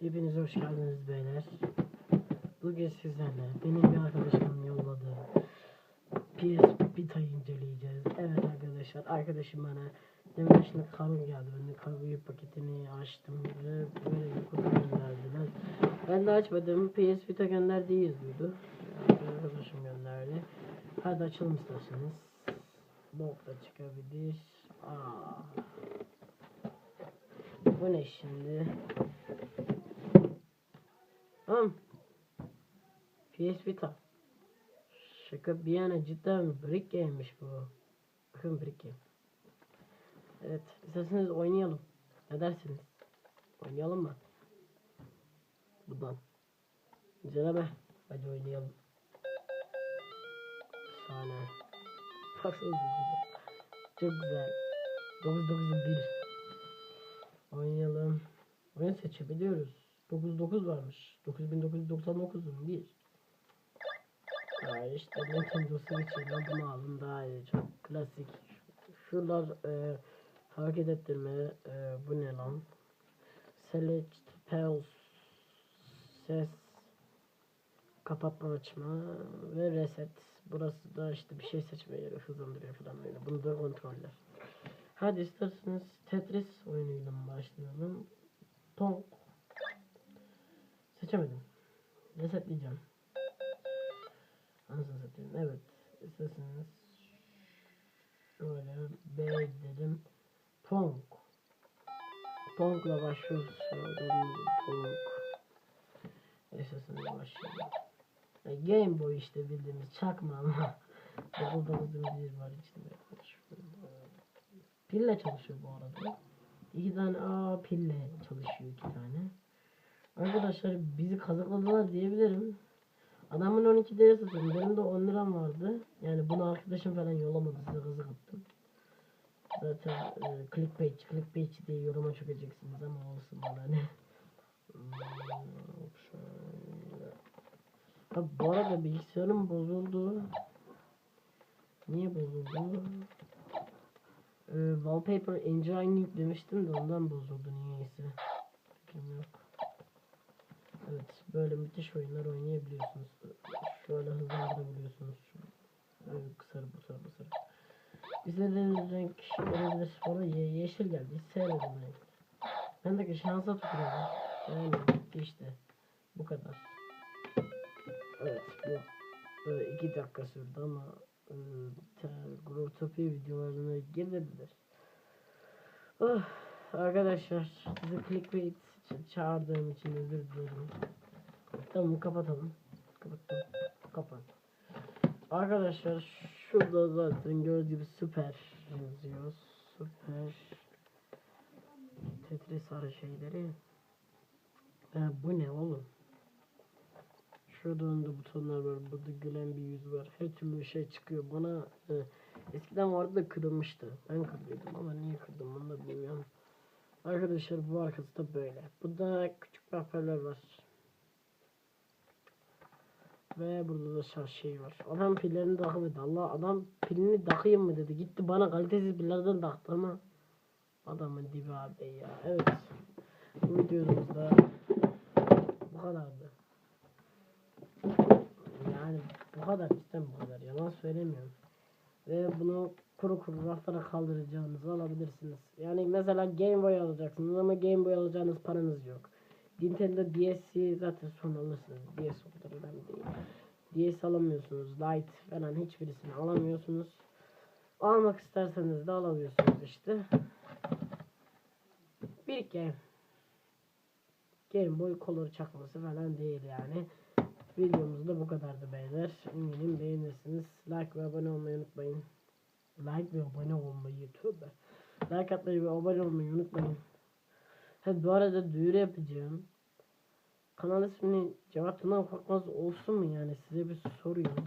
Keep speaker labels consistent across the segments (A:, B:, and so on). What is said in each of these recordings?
A: Hepiniz hoş geldiniz beyler. Bugün sizlerle benim bir arkadaşımın yolladığı PS Vita'yı inceleyeceğiz. Evet arkadaşlar, arkadaşım bana demin şimdi kargo geldi. Ben de kargoyu paketini açtım ve böyle bir kutu gönderdiler. Ben de açmadım. PS Vita gönderdiği yazıyordu. Yani arkadaşım gönderdi. Hadi açalım isterseniz. Bok da çıkabilir. Aa. Bu ne şimdi? Tamam. PS Vita. Şaka bir yana cidden brick game'miş bu. Bakın brick game. Evet. isterseniz oynayalım. Ne dersiniz? Oynayalım mı? Buradan. İnceleme. Hadi oynayalım. Şahane. Baksanıza güzel. Çok güzel. 991. Oynayalım. Oyun seçebiliyoruz. 99 varmış. 9999'un bir. Ya işte Nintendo Switch'e bunu alın daha iyi. Çok klasik. Şuralar e, hareket ettirme. E, bu ne lan? Select Pulse Ses Kapatma açma ve reset. Burası da işte bir şey seçme yeri hızlandırıyor falan böyle. Bunu da kontroller. Hadi isterseniz Tetris oyunuyla başlayalım? Tonk. Seçemedim. Resetleyeceğim. Anasını satayım. Evet. İsterseniz şöyle B dedim. Tonk. Tonk'la başlıyoruz. Tonk. İsterseniz başlayalım. Ya Game Boy işte bildiğimiz çakma ama 99 bir var içinde. Pille çalışıyor bu arada. İki tane aa pille çalışıyor iki tane. Arkadaşlar bizi kazıkladılar diyebilirim. Adamın 12 liraya satıyorum. Benim de 10 liram vardı. Yani bunu arkadaşım falan yollamadı size kazık attım. Zaten e, clickbait, clickbait diye yoruma çökeceksiniz ama olsun bana ne. Hmm. Ha, bu arada bilgisayarım bozuldu. Niye bozuldu? Ee, wallpaper engine yüklemiştim de ondan bozuldu niyeyse. Fikrim. Evet böyle müthiş oyunlar oynayabiliyorsunuz. Şöyle hızlandırabiliyorsunuz. Böyle kısar bu sarı. İstediğiniz renk olabilir. Bana ye yeşil geldi. Sevmedim renk. Ben de şansa tutuyorum. Yani işte. Bu kadar. Evet bu e, iki dakika sürdü ama e, Grotopi videolarına girebilir. Oh, arkadaşlar sizi clickbait çağırdığım için özür dilerim. Tamam kapatalım. Kapattım. Kapat. Arkadaşlar şurada zaten gördüğünüz gibi süper yazıyor. Süper Tetris sarı şeyleri. E, bu ne oğlum? Şurada önde butonlar var. Burada gülen bir yüz var. Her türlü şey çıkıyor. Bana e, eskiden vardı da kırılmıştı. Ben kırdıydım ama niye kırdım onu da bilmiyorum. Arkadaşlar bu arkası da böyle. Burada küçük hoparlör var. Ve burada da şarj şeyi var. Adam pillerini takmadı. Allah adam pilini takayım mı dedi. Gitti bana kalitesiz pillerden taktı ama adamın dibi abi ya. Evet. Bu videomuzda bu kadardı. Yani bu kadar cidden bu kadar. Yalan söylemiyorum. Ve bunu kuru kuru raflara kaldıracağınızı alabilirsiniz. Yani mesela Game Boy alacaksınız ama Game Boy alacağınız paranız yok. Nintendo DS'i zaten sonra alırsınız. DS o kadar değil. DS alamıyorsunuz. Lite falan hiçbirisini alamıyorsunuz. Almak isterseniz de alamıyorsunuz işte. Bir game. Game Boy Color çakması falan değil yani. Videomuz da bu kadardı beyler. Eminim beğenirsiniz. Like ve abone olmayı unutmayın. Like ve abone olmayı tövbe. Like atmayı ve abone olmayı unutmayın. Ha bu arada duyuru yapacağım. Kanal ismini Cevat Tuna Korkmaz olsun mu yani size bir soruyorum.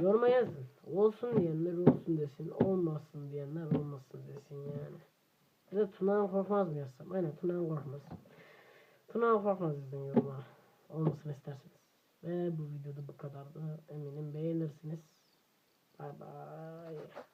A: Yoruma yazın. Olsun diyenler olsun desin. Olmasın diyenler olmasın desin yani. Ya da Tuna Korkmaz mı yazsam? Aynen Tuna Korkmaz. Tuna Korkmaz yazın yoruma. Olmasını isterseniz. Ve bu videoda bu kadardı. Eminim beğenirsiniz. Bye bye.